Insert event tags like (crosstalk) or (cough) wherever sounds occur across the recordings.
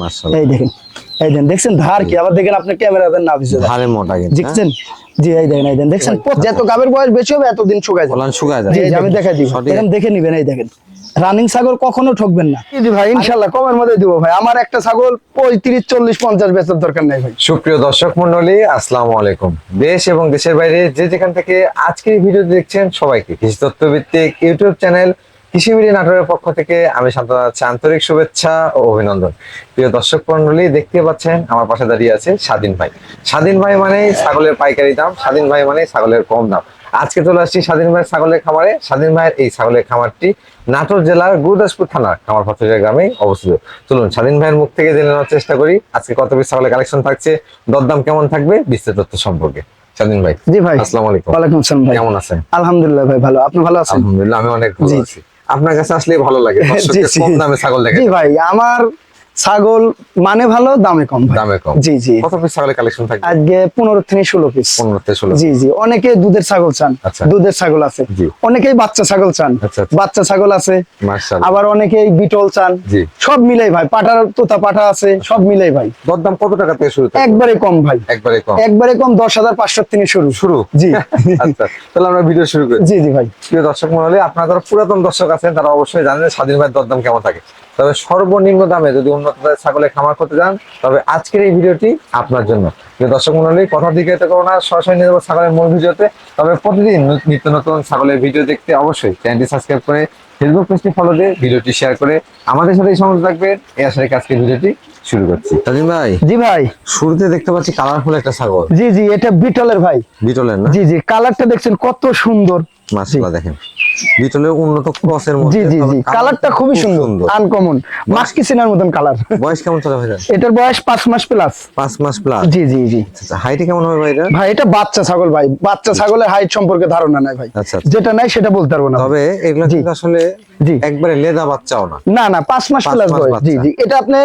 মাশাআল্লাহ। এই দেখেন এই দেখেন দেখছেন ধার কি? আবার দেখেন আপনার ক্যামেরা দেন না পিছনে ধারে মোটা কিন্তু? দেখছেন? জি এই দেখেন এই দেখেন দেখছেন? যত গাবের বয়স বেশি হবে এতদিন শুকায় যাবে। শুকায় যায় জি জি, আমি দেখাই দিব। সঠিক। দেখে নিবেন এই দেখেন। রানিং ছাগল কখনো ঠকবেন না। জি ভাই ইনশাল্লাহ কমের মধ্যে দিব ভাই। আমার একটা ছাগল পঁয়ত্রিশ চল্লিশ পঞ্চাশ বেচার দরকার নাই ভাই। সুপ্রিয় দর্শক মন্ডলী আসসালামু আলাইকুম। দেশ এবং দেশের বাইরে যে যেখান থেকে আজকের ভিডিও দেখছেন সবাইকে কৃষি তত্ত্ব ভিত্তিক ইউটিউব চ্যানেল কৃষি মিডিয়া নাটোরের পক্ষ থেকে আমি শান্ত জানাচ্ছি আন্তরিক শুভেচ্ছা ও অভিনন্দন। প্রিয় দর্শক মন্ডলী দেখতে পাচ্ছেন আমার পাশে দাঁড়িয়ে আছে স্বাধীন ভাই। স্বাধীন ভাই মানে ছাগলের পাইকারি দাম স্বাধীন ভাই মানে ছাগলের কম দাম। আজকে চলে আসছি স্বাধীন ভাইয়ের ছাগলের খামারে। স্বাধীন ভাইয়ের এই ছাগলের খামারটি নাটোর জেলার গুরুদাসপুর থানার খামার পাথরিয়া গ্রামে অবস্থিত। চলুন স্বাধীন ভাইয়ের মুখ থেকে জেনে নেওয়ার চেষ্টা করি আজকে কত পিস ছাগলের কালেকশন থাকছে দরদাম কেমন থাকবে বিস্তারিত তথ্য সম্পর্কে। স্বাধীন ভাই জি ভাই। আসসালামু আলাইকুম। ওয়ালাইকুম আসসালাম ভাই। কেমন আছেন? আলহামদুলিল্লাহ ভাই ভালো। আপনি ভালো আছেন? আলহামদুলিল্লাহ আমি অনেক ভালো আছি। আপনার কাছে আসলে ভালো লাগে। (laughs) কম দামে ছাগল দেখে ভাই আমার ছাগল মানে ভালো দামে কম দামে কম। জি জি। কত পিস ছাগলের কালেকশন থাকবে? আজকে পনেরো থেকে ষোলো পিস পনেরো থেকে ষোলো জি জি। অনেকে দুধের ছাগল চান আচ্ছা। দুধের ছাগল আছে। অনেকেই বাচ্চা ছাগল চান আচ্ছা, আচ্ছা। বাচ্চা ছাগল আছে। মার্শাল্লাহ আবার অনেকেই বিটল চান। জি। সব মিলাই ভাই পাটার তোতা পাটা আছে সব মিলাই ভাই। দরদাম কত টাকা থেকে শুরু একবারে কম ভাই। একবারে কম। একবারে কম দশ হাজার পাঁচশো থেকে শুরু। শুরু? জি। (laughs) আচ্ছা তাহলে আমরা ভিডিও শুরু করি। জি জি ভাই। প্রিয় দর্শক মহলে আপনারা যারা পুরাতন দর্শক আছেন তারা অবশ্যই জানেন স্বাধীন ভাইয়ের দরদাম কেমন থাকে। তবে সর্বনিম্ন দামে যদি উন্নত ছাগলের খামার করতে যান তবে আজকের এই ভিডিওটি আপনার জন্য। দর্শক মন্ডলী কথা দিকে তো করো না সরাসরি নিয়ে যাব ছাগলের মূল ভিডিওতে। তবে প্রতিদিন নিত্য নতুন ছাগলের ভিডিও দেখতে অবশ্যই চ্যানেলটি সাবস্ক্রাইব করে ফেসবুক পেজটি ফলো দিয়ে ভিডিওটি শেয়ার করে আমাদের সাথে এই সংযুক্ত থাকবেন। এই আসলে আজকে ভিডিওটি শুরু করছি। স্বাধীন ভাই জি ভাই। শুরুতে দেখতে পাচ্ছি কালারফুল একটা ছাগল। জি জি এটা বিটলের ভাই। বিটলের না? জি জি কালারটা দেখছেন কত সুন্দর। মাশাআল্লাহ দেখেন। উন্নত ক্রসের মধ্যে জি জি জি। কালারটা খুবই সুন্দর আনকমন মাস্কি সিনার মতন কালার বয়স কেমন চলে ভাই এটার বয়স পাঁচ মাস প্লাস পাঁচ মাস প্লাস জি জি জি। হাইটে কেমন হবে ভাই এটা ভাই এটা বাচ্চা ছাগল ভাই। বাচ্চা ছাগলের হাইট সম্পর্কে ধারণা নাই ভাই। আচ্ছা, আচ্ছা। যেটা নাই সেটা বলতে পারব না তবে এগুলো। কিন্তু আসলে জি। একবারে লেদা বাচ্চাও না। না না পাঁচ মাস প্লাস বয়স। জি জি। এটা আপনার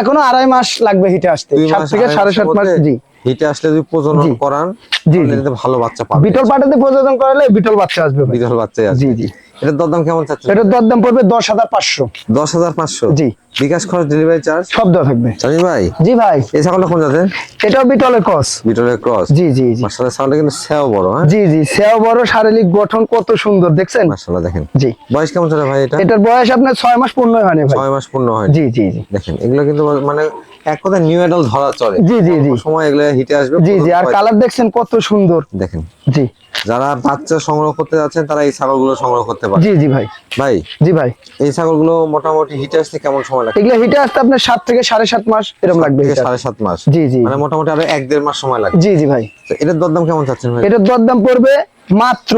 এখনও আড়াই মাস লাগবে হিটে আসতে। দুই সাত থেকে আড়াই সাড়ে মাসের সাত মাস জি। হিটে আসলে যদি প্রজনন করান তাহলে ভালো বাচ্চা পাবে। বিটল পাটাতে প্রযোজন করালে বিটল বাচ্চা আসবে বিটল বাচ্চাই আছে জি জি। এটার দরদাম কেমন চাচ্ছে এটার দরদাম পড়বে দশ হাজার পাঁচশো। দশ হাজার পাঁচশো? জি। বিকাশ খরচ ডেলিভারি চার্জ সব দেওয়া থাকবে। ভাই? জি ভাই। এই ছাগলটা কোন জাতের? এটাও বিটলের কস বিটলের ক্রস। জি জি জি। মাসাল্লাহ ছাগলটা কিন্তু সেও বড় হ্যাঁ? জি জি সেও বড় শারীরিক গঠন কত সুন্দর দেখছেন? মাসাল্লাহ দেখেন। জি। বয়স কেমন চলে ভাই এটা? এটার বয়স আপনার ছয় মাস পূর্ণ হয়নি ভাই। ছয় মাস পূর্ণ হয়। জি জি জি। দেখেন এগুলো কিন্তু মানে এক কথা নিউ অ্যাডাল ধরা চলে। জি, জি, জি। সময় এগুলো হিটে আসবে জি জি আর কালার দেখছেন কত সুন্দর। দেখেন। জি। যারা বাচ্চা সংগ্রহ করতে যাচ্ছেন তারা এই ছাগলগুলো সংগ্রহ করতে পারে জি জি ভাই। ভাই জি ভাই। এই ছাগলগুলো মোটামুটি হিটে আসতে কেমন সময় লাগে এগুলো হিটে আসতে আপনার সাত থেকে সাড়ে সাত মাস এরকম লাগবে থেকে হিটে সাড়ে সাত মাস। জি, জি। মানে মোটামুটি আরও এক দেড় মাস সময় লাগে জি জি ভাই। এটার দরদাম কেমন চাচ্ছেন ভাই? এটার দরদাম পড়বে মাত্র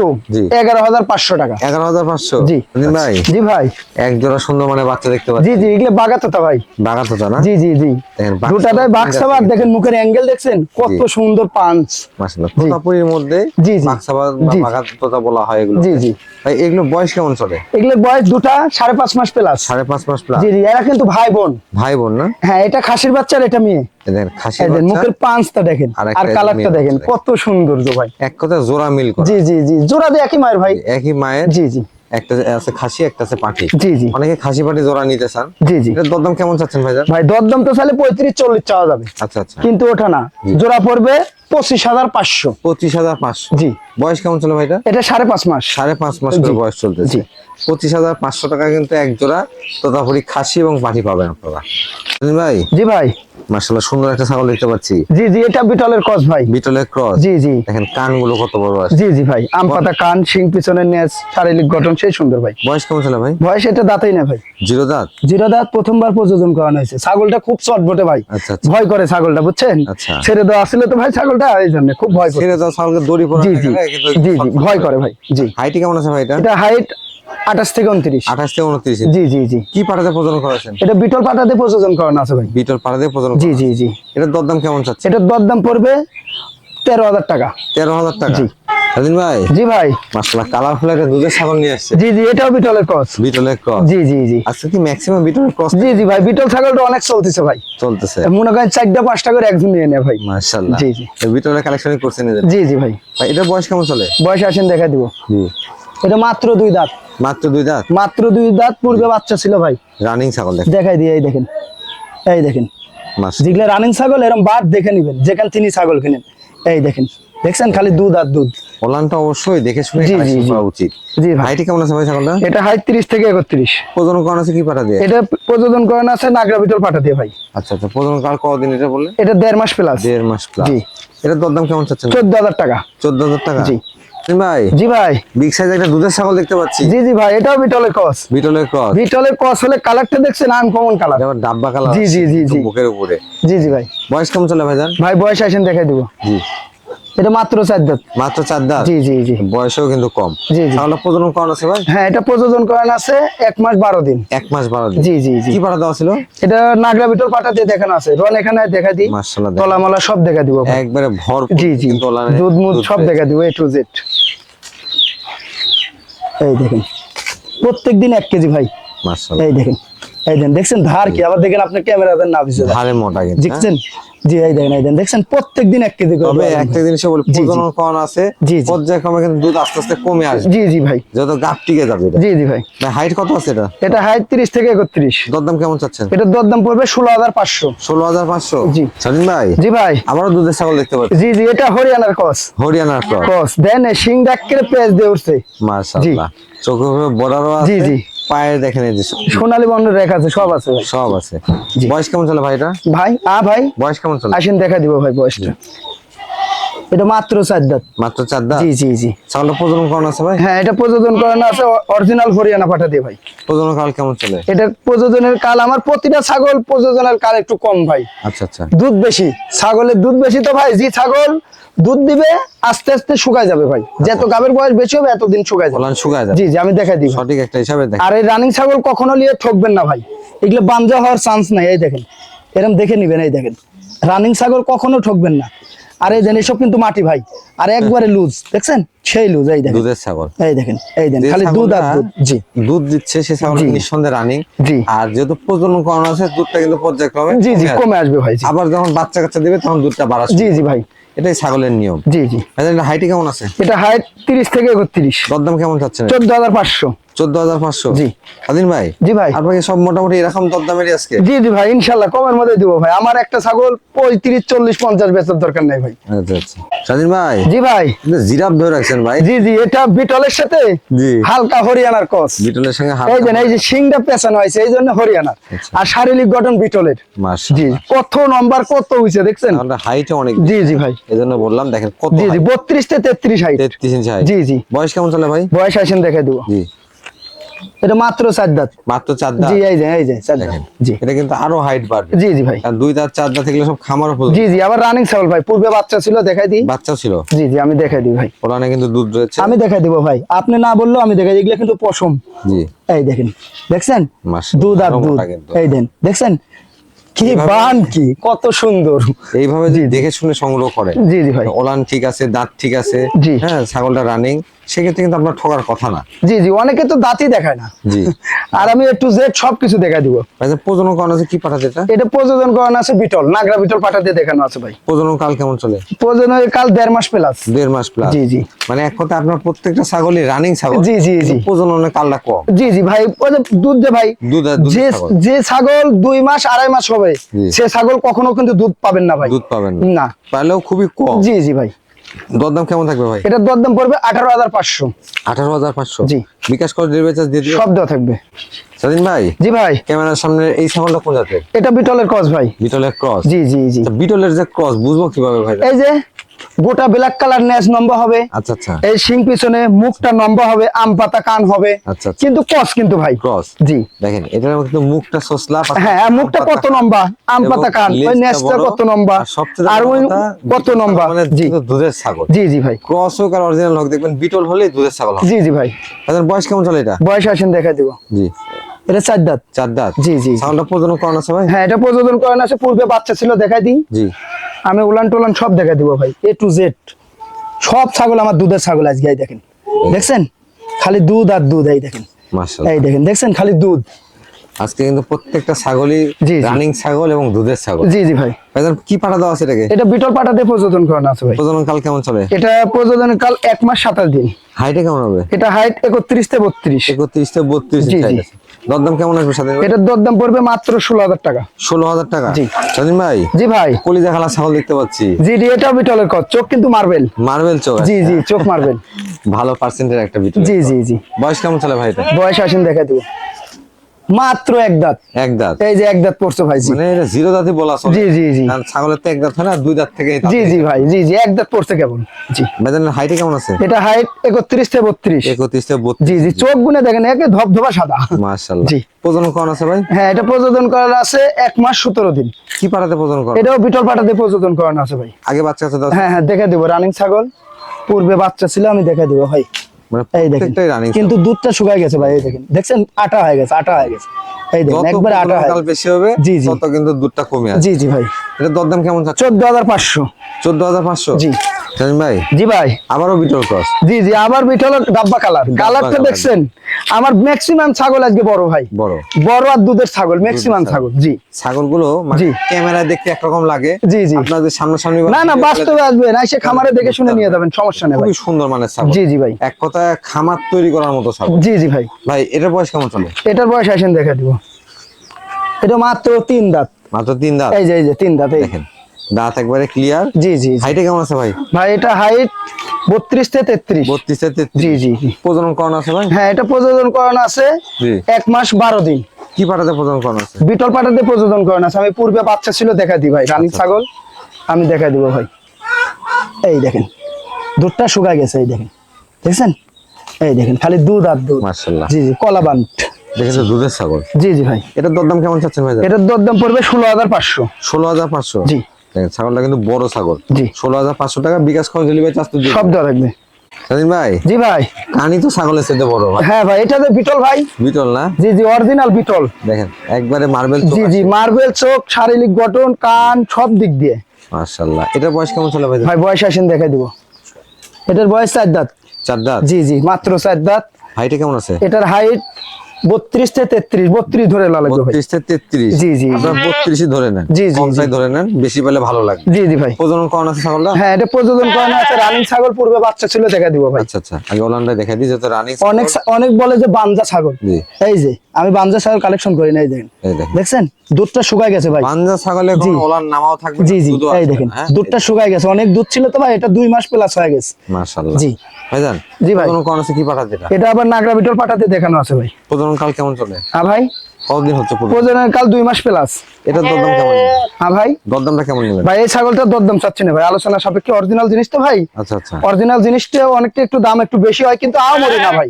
এগারো হাজার পাঁচশো টাকা। এগারো হাজার পাঁচশো? জি। ভাই। জি ভাই। এক জোড়া সুন্দর মানে বাচ্চা দেখতে পাচ্ছি। জি জি এগুলো বাগাতোতা ভাই। বাগাত হতো না? জি জি জি। দেখেন, বাক্সা দুটাটাই তিন দেখেন মুখের অ্যাঙ্গেল দেখছেন? কত সুন্দর পাঞ্চ মাসাল্লাহ মধ্যে জি, জি। বাক্সাবাদ বা জি। বাগাত তোতা বলা হয় এগুলো। জি জি। ভাই এগুলো বয়স কেমন চলে? এগুলো বয়স দুটা সাড়ে পাঁচ মাস প্লাস সাড়ে পাঁচ মাস প্লাস জি জি এরা কিন্তু ভাই বোন ভাই বোন না? হ্যাঁ এটা খাসির বাচ্চা আর এটা মেয়ে। দেখেন খাসি এই দেখেন, মুখের পাঁচটা দেখেন। আর কালারটা দেখেন। কত সুন্দর সৌন্দর্য ভাই। এক কথা জোড়া মিল জি জি জি। জোড়া দিয়ে একই মায়ের ভাই? একই মায়ের। জি জি। একটা আছে খাসি একটা আছে পাঠি। জি জি। অনেকে খাসি পাঠি জোড়া নিতে চান। জি জি। দরদাম কেমন চাচ্ছেন ভাই দরদাম তো চাইলে চাওয়া যাবে। আচ্ছা আচ্ছা। কিন্তু না। জোড়া পড়বে পঁচিশ হাজার পাঁচশো। পঁচিশ হাজার পাঁচশো। জি। বয়স কেমন চলে ভাইটা? এটা সাড়ে পাঁচ মাস। সাড়ে পাঁচ মাস করে বয়স চলতেছে। পঁচিশ হাজার পাঁচশো টাকা কিন্তু এক জোড়া তোতাপুরি খাসি এবং পাঠি পাবেন আপনারা। ভাই। জি ভাই। মার্শাল্লাহ সুন্দর একটা ছাগল দেখতে পাচ্ছি। জি জি এটা বিটলের কস ভাই। বিটলের ক্রস জি জি। দেখেন কানগুলো কত বড় আছে। জি জি ভাই আম পাতা কান শিং পিছনের নেজ শারীরিক গঠন সেই সুন্দর ভাই। বয়স কেমন চলে ভাই? বয়স এটা দাঁতেই না ভাই। জিরো দাঁত? জিরো দাঁত প্রথমবার প্রযোজন করানো হয়েছে। ছাগলটা খুব চটবটে ভাই। আচ্ছা, আচ্ছা। ভয় করে ছাগলটা বুঝছেন? আচ্ছা। ছেড়ে দেওয়া ছিল তো ভাই ছাগলটা এই জন্য খুব ভয় করে ছেড়ে দাও ছাগলকে দড়ি পরা জি জি। ভয় করে ভাই জি। হাইটি কেমন আছে ভাই এটা? এটা হাইট আঠাশ থেকে উনত্রিশ। আঠাশ থেকে উনত্রিশ। জি জি জি। কি প্রজনন করেছেন এটা বিটল পাটাতে করানো আছে ভাই। বিটল প্রজনন জি জি জি। এটার দরদাম কেমন চাচ্ছে এটার দরদাম পড়বে টাকা। জি। স্বাধীন ভাই? জি ভাই। মাসাল্লাহ কালারফুল একটা দুধের ছাগল নিয়ে আসছে। জি জি এটাও বিটলের ক্রস বিটলের ক্রস জি জি জি। আজকে কি ম্যাক্সিমাম বিটলের ক্রস জি জি ভাই বিটল ছাগলটা অনেক চলতেছে ভাই। চলতেছে। মনে করেন চারটা পাঁচটা করে একজন নিয়ে নেয় ভাই। মাশাআল্লাহ জি, জি। বিটলের কালেকশন করছেন এদের? জি জি ভাই। ভাই এটার বয়স কেমন চলে? বয়স আসেন দেখা দিব। জি। এটা মাত্র দুই দাঁত। মাত্র দুই দাঁত? মাত্র দুই দাঁত পূর্বে বাচ্চা ছিল ভাই। রানিং ছাগল দেখাই দিয়ে এই দেখেন। এই দেখেন। যেগুলো রানিং ছাগল এরকম বাদ দেখে নিবেন। যেখান তিনি ছাগল কিনেন। এই দেখেন। দেখছেন? খালি দুধ আর দুধ। ওলানটা অবশ্যই দেখে শুনে করা উচিত। জি ভাই। হাইটে কেমন আছে ভাই ছাগলটা? এটা হাইট তিরিশ থেকে একত্রিশ। প্রজনন করানো আছে কি পাঠা দিয়ে? এটা প্রযোজন করেন আছে নাগরা ভিতর পাঠা দিয়ে ভাই। আচ্ছা আচ্ছা। প্রজনন কাল কতদিন এটা বললেন? এটা দেড় মাস প্লাস দেড় মাস প্লাস জি। এটার দরদাম কেমন চাচ্ছেন? চোদ্দ হাজার টাকা। চোদ্দ হাজার টাকা? জি। তিন ভাই? জি ভাই। বিগ সাইজ একটা দুধের ছাগল দেখতে পাচ্ছি। জি জি ভাই এটাও বিটলের কস বিটলের ক্রস বিটলের কস হলে কালারটা দেখছেন আনকমন কালার আবার ডাব্বা কালার জি, জি, জি, জি। বুকের উপরে। জি জি ভাই। বয়স কেমন চলে ভাইজান? ভাই বয়স আসেন দেখাই দিব। জি। এটা মাত্র চার দাঁত। মাত্র চার দাঁত? জি জি জি। বয়সও কিন্তু কম। জি, জি। ছাগলটা প্রজনন করানো আছে ভাই? হ্যাঁ এটা প্রযোজন করেন আছে এক মাস বারো দিন। এক মাস বারো দিন। জি জি জি। কি পাঠা দেওয়া ছিল? এটা নাগরা ভিতর পাটা দিয়ে দেখানো আছে। রন এখানে দেখা দিই। মার্শাল্লাহ তলা মলা সব দেখা দিব। একবারে ভর জি জি। দুধ মুধ সব দেখা দিব এ টু জেড এই দেখেন। প্রত্যেক দিন এক কেজি ভাই। এই দেখেন। এই দেন দেখছেন ধার কি? আবার দেখেন আপনার ক্যামেরা দেন না পিছনে ধারে মোটা কিন্তু হ্যাঁ? দেখছেন? জি এই দেখেন এই দেন। দেখছেন? প্রত্যেক দিন এক কেজি করে তবে একটা। জিনিস বলি। প্রজনন করানো আছে। পর্যায়ক্রমে কিন্তু দুধ আস্তে আস্তে কমে আসবে। জি জি ভাই। যত গাপ টিকে যাবে এটা। জি জি ভাই। হাইট কত আছে এটা? এটা হাইট তিরিশ থেকে একত্রিশ। দরদাম কেমন চাচ্ছেন? এটার দরদাম পড়বে ষোলো হাজার পাঁচশো। ষোলো হাজার পাঁচশো? জি। স্বাধীন ভাই জি ভাই। আবারও দুধের ছাগল দেখতে পাচ্ছি। জি জি এটা হরিয়ানার কস হরিয়ানার ক্রস। কস দেন এ শিং ডাক করে পেঁয়াজ দিয়ে উঠছে। মাশাআল্লাহ। চোখে বড়ারও আছে। জি, জি। পায়ে দেখেন এই যে সোনালী বর্ণের রেখা আছে সব আছে সব আছে। বয়স কেমন চলে ভাই এটা? ভাই আ ভাই? বয়স কেমন চলে? আসেন দেখা দিব ভাই বয়সটা। এটা মাত্র চার দাঁত। মাত্র চার দাঁত? জি জি জি। ছাগলটা প্রজনন করানো আছে ভাই? হ্যাঁ এটা করানো আছে অরিজিনাল হরিয়ানা পাঠা দিয়ে ভাই। প্রজনন কাল কেমন চলে? এটা প্রযোজনের কাল আমার প্রতিটা ছাগল প্রযোজনের কাল একটু কম ভাই। আচ্ছা আচ্ছা। দুধ বেশি। ছাগলের দুধ বেশি তো ভাই জি ছাগল দুধ দিবে আস্তে আস্তে শুকায় যাবে ভাই। যত গাবের বয়স বেশি হবে এতদিন শুকায় যাবে। শুকায় যাবে। জি জি আমি দেখাই দিব। সঠিক একটা হিসাবে দেখ আর এই রানিং ছাগল কখনো নিয়ে ঠকবেন না ভাই। এগুলো বাঞ্জা হওয়ার চান্স নাই এই দেখেন। এরম দেখে নিবেন এই দেখেন। রানিং ছাগল কখনো ঠকবেন না। আর এই দেন এসব কিন্তু মাটি ভাই। আর একবারে লুজ দেখছেন? সেই লুজ এই দেখেন। দুধের ছাগল। এই দেখেন এই দেন খালি দুধ আর দুধ। জি। দুধ দিচ্ছে সে ছাগল নিঃসন্দেহে রানিং জি। আর যেহেতু প্রজনন করানো আছে দুধটা কিন্তু পর্যায়ক্রমে জি জি কমে আসবে। ভাই আবার যখন বাচ্চা কাচ্চা দিবে তখন দুধটা বাড়া জি জি ভাই। এটাই ছাগলের নিয়ম। জি জি। হাইটি কেমন আছে? এটা হাইট তিরিশ থেকে একত্রিশ। দরদাম কেমন চাচ্ছে চোদ্দ হাজার পাঁচশো। চোদ্দ হাজার পাঁচশো। জি। স্বাধীন ভাই জি ভাই। আপনাকে সব মোটামুটি এরকম দরদামেরই আজকে। জি জি ভাই ইনশাল্লাহ কমের মধ্যে দিব ভাই। আমার একটা ছাগল পঁয়ত্রিশ চল্লিশ পঞ্চাশ বেচার দরকার নাই ভাই। আচ্ছা আচ্ছা। স্বাধীন ভাই জি ভাই। জিরাফ ধরে রাখছেন ভাই। জি জি এটা বিটলের সাথে জি। হালকা হরিয়ানার কস। বিটলের সঙ্গে এই যে এই যে সিংটা পেছানো হয়েছে এই জন্য হরিয়ানার আচ্ছা। আর শারীরিক গঠন বিটলের। জি কত নম্বর কত হয়েছে দেখছেন? হাইটে অনেক জি জি ভাই। এই জন্য বললাম দেখেন কত জি জি বত্রিশ থেকে তেত্রিশ হাইট তেত্রিশ ইঞ্চি হাইট জি জি। বয়স কেমন চলে ভাই? বয়স আসেন দেখে দিব। জি। এটা মাত্র চার দাঁত। মাত্র চার দাঁত? জি এই যে এই যে চার দাঁত। জি। এটা কিন্তু আরও হাইট বাড়বে। জি জি ভাই। কারণ দুই দাঁত চার দাঁত এগুলো সব খামার জি জি আবার রানিং ছাগল ভাই। পূর্বে বাচ্চা ছিল দেখাই দিই। বাচ্চা ছিল? জি জি আমি দেখাই দিই ভাই। ওখানে কিন্তু দুধ রয়েছে। আমি দেখাই দিব ভাই। আপনি না বললেও আমি দেখাই দিই এগুলো কিন্তু পশম। জি। এই দেখেন দেখছেন? দুধ আর দুধ। এই দেন দেখছেন? কি বান কি কত সুন্দর। এইভাবে দেখে শুনে সংগ্রহ করে জি জি ভাই। ওলান ঠিক আছে দাঁত ঠিক আছে। জি। হ্যাঁ ছাগলটা রানিং সেক্ষেত্রে কিন্তু আপনার ঠকার কথা না। জি জি অনেকে তো দাঁতই দেখায় না। জি। আর আমি একটু জেড সবকিছু দেখা দিব। আচ্ছা প্রজনন করানো আছে কি পাঠাতে এটা? এটা প্রযোজন করানো আছে বিটল নাগরা বিটল পাঠাতে দেখানো আছে ভাই। প্রজনন কাল কেমন চলে? প্রযোজনের কাল দেড় মাস প্লাস দেড় মাস প্লাস জি জি। মানে এক কথা আপনার প্রত্যেকটা ছাগলই রানিং ছাগল। জি, জি, জি। প্রজননের কালটা কম। জি জি ভাই ওই যে দুধ যে ভাই দুধ যে ছাগল। যে ছাগল দুই মাস আড়াই মাস হবে সে ছাগল কখনো কিন্তু দুধ পাবেন না ভাই। দুধ পাবেন না। না। পারলেও খুবই কম। জি জি ভাই। দরদাম কেমন থাকবে ভাই? এটার দরদাম পড়বে আঠারো হাজার পাঁচশো। আঠারো হাজার পাঁচশো? জি। বিকাশ কর ডেলিভারি চার্জ দিয়ে সব দেওয়া থাকবে। স্বাধীন ভাই? জি ভাই। ক্যামেরার সামনে এই ছাগলটা কোন জাতের? এটা বিটলের কস ভাই। বিটলের ক্রস জি জি জি। বিটলের যে ক্রস বুঝব কীভাবে ভাই? এই যে গোটা ব্ল্যাক কালার ন্যাস নম্বর হবে। আচ্ছা আচ্ছা। এই শিং পিছনে মুখটা নম্বর হবে আম পাতা কান হবে। আচ্ছা, আচ্ছা। কিন্তু কস কিন্তু ভাই। ক্রস জি। দেখেন এটার কিন্তু মুখটা সসলা হ্যাঁ মুখটা কত লম্বা আম পাতা কান। ওই ন্যাসটা কত লম্বা আর ওই কত মানে জি। দুধের ছাগল জি জি ভাই। ক্রস হোক আর অরিজিনাল হোক দেখবেন বিটল হলে দুধের ছাগল হবে। জি জি ভাই। তাদের বয়স কেমন চলে এটা? বয়স আসেন দেখা দিব। জি। এটা চার দাঁত। চার দাঁত। জি, জি। ছাগলটা প্রজনন করানো আছে ভাই? হ্যাঁ এটা প্রজনন করানো আছে। পূর্বে বাচ্চা ছিল দেখাই দিই। জি। আমি উলান টোলান সব দেখা দিব ভাই এ টু জেড সব ছাগল আমার দুধের ছাগল আজকে এই দেখেন। দেখছেন? খালি দুধ আর দুধ এই দেখেন। এই দেখেন দেখছেন? খালি দুধ। আজকে কিন্তু প্রত্যেকটা ছাগলই। রানিং ছাগল এবং দুধের ছাগল। জি জি ভাই। ভাইজান কি পাঠা দেওয়া আছে এটাকে? এটা বিটল পাটা দিয়ে প্রজনন করানো আছে ভাই। প্রজনন কাল কেমন চলে? এটা প্রজনন কাল এক মাস সাতাশ দিন। হাইটে কেমন হবে? এটা হাইট একত্রিশ থেকে বত্রিশ। একত্রিশ থেকে বত্রিশ জি, জি। দরদাম কেমন আসবে স্বাধীন এটার দরদাম পড়বে মাত্র ষোলো হাজার টাকা। ষোলো হাজার টাকা? জি। স্বাধীন ভাই জি ভাই। কলিজা খালা ছাগল দেখতে পাচ্ছি। জি জি এটাও বিটলের কর চোখ কিন্তু মার্বেল। মার্বেল চোখ জি জি চোখ মার্বেল। ভালো পার্সেন্টের একটা বিটল জি জি জি। বয়স কেমন চলে ভাই এটা? বয়স আসেন দেখা দিব। মাত্র এক দাঁত। এক দাঁত। এই যে এক দাঁত পড়ছে ভাই মানে এটা জিরো দাঁতই বলা চলে। জি জি জি। ছাগলের তো এক দাঁত হয় না দুই দাঁত থেকে জি জি ভাই জি জি এক দাঁত পড়ছে কেবল জি। ভাইজানের হাইটে কেমন আছে? এটা হাইট একত্রিশ থেকে বত্রিশ। একত্রিশ থেকে বত্রিশ। জি জি চোখ গুনে দেখেন একে ধবধবা সাদা। মাশাল্লাহ জি। প্রজনন কখন আছে ভাই? হ্যাঁ এটা প্রযোজন করার আছে এক মাস সতেরো দিন। কি পাড়াতে প্রজনন করেন? এটাও বিটল পাটাতে প্রযোজন করানো আছে ভাই। আগে বাচ্চা আছে দশ হ্যাঁ হ্যাঁ দেখে দেবো। রানিং ছাগল পূর্বে বাচ্চা ছিল আমি দেখে দেবো ভাই। এই দেখেন। কিন্তু দুধটা শুকায় গেছে ভাই এই দেখেন। দেখছেন? আটা হয়ে গেছে আটা হয়ে গেছে। এই দেখেন একবার আটা হয়ে গেছে। বেশি হবে জি, জি। তত কিন্তু দুধটা কমে আসে জি জি ভাই। এটা দরদাম কেমন যাচ্ছে চোদ্দ হাজার পাঁচশো। চোদ্দ হাজার পাঁচশো? জি। ভাই জি ভাই। আবারও বিটল ক্রস জি জি আবার বিটল ডাব্বা কালার। কালারটা দেখছেন? আমার ম্যাক্সিমাম ছাগল আজকে বড় ভাই। বড়। বড় আর দুধের ছাগল ম্যাক্সিমাম ছাগল জি। ছাগলগুলো মানে জি। দেখতে একরকম লাগে। জি, জি। আপনাদের সামনাসামনি না না বাস্তবে আসবে এসে খামারে দেখে শুনে নিয়ে যাবেন সমস্যা নেই সুন্দর মানের ছাগল। জি জি ভাই। এক কথায় খামার তৈরি করার মতো ছাগল। জি জি ভাই। ভাই এটার বয়স কেমন চলে? এটার বয়স আসেন দেখে দিব। এটা মাত্র তিন দাঁত। মাত্র তিন দাঁত? এই যে এই যে তিন দাঁত দেখেন। দাঁত একবারে ক্লিয়ার জি জি। হাইটে কেমন আছে ভাই? ভাই এটা হাইট বত্রিশ থেকে তেত্রিশ। বত্রিশ থেকে তেত্রিশ। জি জি প্রজনন করানো আছে ভাই? হ্যাঁ এটা প্রজনন করানো আছে এক মাস বারো দিন। কি পাঠাতে প্রজনন করানো আছে? বিটল পাটাতে প্রজনন করানো আছে। আমি পূর্বে বাচ্চা ছিল দেখা দিই ভাই। রানী ছাগল আমি দেখা দিব ভাই। এই দেখেন দুধটা শুকায় গেছে এই দেখেন। দেখছেন? এই দেখেন খালি দুধ আর দুধ। মার্শাল্লাহ জি জি কলা বান। দেখেছ দুধের ছাগল? জি জি ভাই। এটার দরদাম কেমন চাচ্ছেন ভাই? এটার দরদাম পড়বে ষোলো হাজার পাঁচশো। ষোলো হাজার পাঁচশো? জি। ছাগলটা কিন্তু বড় ছাগল। ষোলো হাজার পাঁচশো টাকা বিকাশ খরচ ডেলিভারি চার্জ তো সব দেওয়া থাকবে। ভাই জি ভাই। কানি তো ছাগলের সাথে বড় ভাই। হ্যাঁ ভাই এটা বিটল ভাই। বিটল না? জি জি অরিজিনাল বিটল। দেখেন একবারে মার্বেল জি জি মার্বেল চোখ শারীরিক গঠন কান সব দিক দিয়ে। মার্শাল্লাহ এটার বয়স কেমন চলে ভাই? ভাই বয়স আসেন দেখা দিব। এটার বয়স চার দাঁত। চার দাঁত? জি জি মাত্র চার দাঁত। হাইটে কেমন আছে? এটার হাইট বত্রিশ থেকে তেত্রিশ বত্রিশ ধরে লাগবে ভাই। বত্রিশ থেকে তেত্রিশ। জি, জি। আপনার ধরে নেন। জি, জি, কম ধরে নেন বেশি পেলে ভালো লাগবে জি জি ভাই। প্রজনন করানো আছে ছাগলটা? হ্যাঁ এটা প্রজনন করানো আছে রানিং ছাগল পূর্বে বাচ্চা ছিল দেখা দিব ভাই। আচ্ছা আচ্ছা। আগে ওলানটা দেখা দিই যেটা রানিং অনেক অনেক বলে যে বানজা ছাগল। জি। এই যে আমি বাঞ্জা ছাগল কালেকশন করি না এই দেখেন। দেখছেন? দুধটা শুকায় গেছে ভাই। পাঞ্জা ছাগলে। এখন ওলান নামাও থাকবে জি জি। এই দেখেন দুধটা শুকায় গেছে। অনেক দুধ ছিল তো ভাই এটা দুই মাস প্লাস হয়ে গেছে। মাশাআল্লাহ। জি। ভাইজান জি ভাই। প্রজনন করানো আছে কি পাঠাতে এটা? এটা আবার নাগরা বিটল পাঠাতে দেখানো আছে ভাই। প্রজনন কাল কেমন চলে? হ্যাঁ ভাই। কতদিন হচ্ছে প্রজনন? কাল দুই মাস প্লাস এটা দরদাম কেমন নেবেন? হ্যাঁ ভাই। দরদামটা কেমন নেবেন? ভাই এই ছাগলটার দরদাম চাচ্ছি না ভাই। আলোচনা সাপেক্ষে অরিজিনাল জিনিস তো ভাই। আচ্ছা আচ্ছা। অরিজিনাল জিনিসটা অনেকটা একটু দাম একটু বেশি হয় কিন্তু আহামরি না ভাই।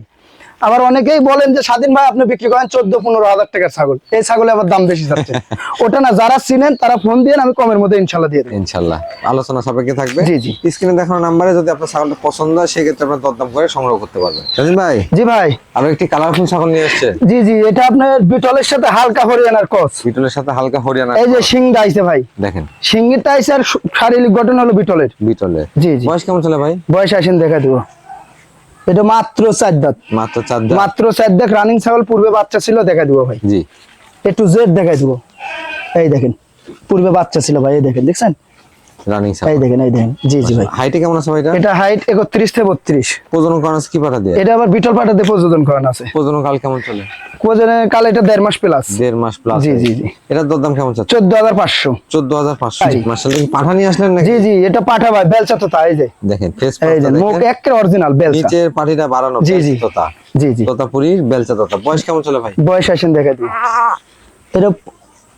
আবার অনেকেই বলেন যে স্বাধীন ভাই আপনি বিক্রি করেন চোদ্দ পনেরো হাজার টাকার ছাগল। এই ছাগলে আবার দাম বেশি যাচ্ছে। (laughs) ওটা না যারা চিনেন তারা ফোন দিয়ে আমি কমের মধ্যে ইনশাল্লাহ দিয়ে ইনশাল্লাহ। আলোচনা সাপেক্ষে থাকবে। জি, জি। স্ক্রিনে দেখানো নাম্বারে যদি আপনার ছাগলটা পছন্দ হয় সেক্ষেত্রে আপনার দরদাম করে সংগ্রহ করতে পারবেন। স্বাধীন ভাই? জি ভাই। আরও একটি কালারফুল ছাগল নিয়ে এসছে। জি জি এটা আপনার বিটলের সাথে হালকা হরিয়ানার কস। বিটলের সাথে হালকা হরিয়ানা এই যে সিংটা আইছে ভাই। দেখেন। সিংটা আইছে আর শারীরিক গঠন হলো বিটলের। বিটলের। জি জি। বয়স কেমন চলে ভাই? বয়স আসেন দেখা দিব। এটা মাত্র চার দাঁত মাত্র চার দাঁত। মাত্র চার দাঁত রানিং ছাগল পূর্বে বাচ্চা ছিল দেখা দিব ভাই। জি। একটু জেড দেখাই দিব। এই দেখেন পূর্বে বাচ্চা ছিল ভাই এই দেখেন দেখছেন? রানিং এই দেখেন এই দেখেন। জি জি ভাই। হাইটে কেমন আছে ভাই এটা এটা হাইট একত্রিশ থেকে বত্রিশ। প্রজনন করানো আছে কি পাঠা দিয়ে? এটা আবার বিটল পাটাতে প্রযোজন করানো আছে। প্রজনন কাল কেমন চলে? প্রযোজনের কাল এটা দেড় মাস প্লাস দেড় মাস প্লাস জি, জি, জি। এটার দরদাম কেমন হাজার পাঁচশো। তাই। মাসাল পাঠা নিয়ে আসলেন নাকি? জি জি এটা পাঠা ভাই বেলচা তো তাই যে। দেখেন ফেস এই যে মুখ একের অরিজিনাল বেলচা। নিচের পাটিটা বাড়ানো জি, জি। তোতা। জি জি। তোতাপুরির বেলচা তোতা। বয়স কেমন চলে ভাই? বয়স আসেন দেখা দিই। এটা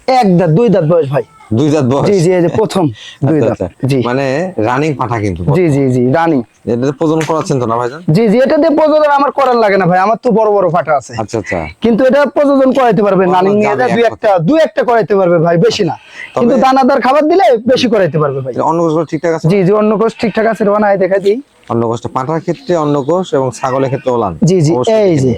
এক দাঁত দুই দাঁত বয়স ভাই। দুই দাঁত বয়স? জি জি এই যে প্রথম দুই আচ্ছা, দাঁত। আচ্ছা। জি। মানে রানিং পাঠা কিন্তু জি জি জি রানিং এটা প্রজনন করাচ্ছেন তো না ভাইজান? জি জি প্রযোজন আমার করার লাগে না ভাই আমার তো বড় বড় ফাটা আছে। আচ্ছা আচ্ছা। কিন্তু এটা প্রযোজন করাইতে পারবে রানিং নিয়ে যা দুই একটা দুই একটা করাইতে পারবে ভাই বেশি না। কিন্তু দানাদার খাবার দিলে বেশি করাইতে পারবে ভাই। এটা অন্নকোষগুলো ঠিকঠাক আছে? জি জি অন্য কোষ ঠিকঠাক আছে রোনা দেখা দিই। অন্নকোষটা পাঠার ক্ষেত্রে অন্য কোষ এবং ছাগলের ক্ষেত্রে ওলান। জি, জি, এই যে,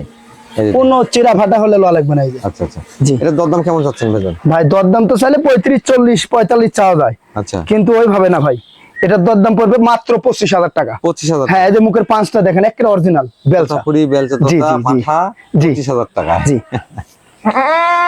কোনো চিরা ফাটা হলে ল লাগবে না আচ্ছা আচ্ছা। জি। এটা দরদাম কেমন ভাইজান? ভাই দরদাম তো চাইলে পঁয়ত্রিশ চল্লিশ পঁয়তাল্লিশ চাওয়া যায়। আচ্ছা। কিন্তু ওইভাবে না ভাই। এটার দরদাম পড়বে মাত্র পঁচিশ হাজার টাকা। পঁচিশ হাজার হ্যাঁ এই যে মুখের পাঁচটা দেখেন একটা অরিজিনাল বেলচা বেলচা জি, জি। জি। পঁচিশ হাজার টাকা। জি। (laughs)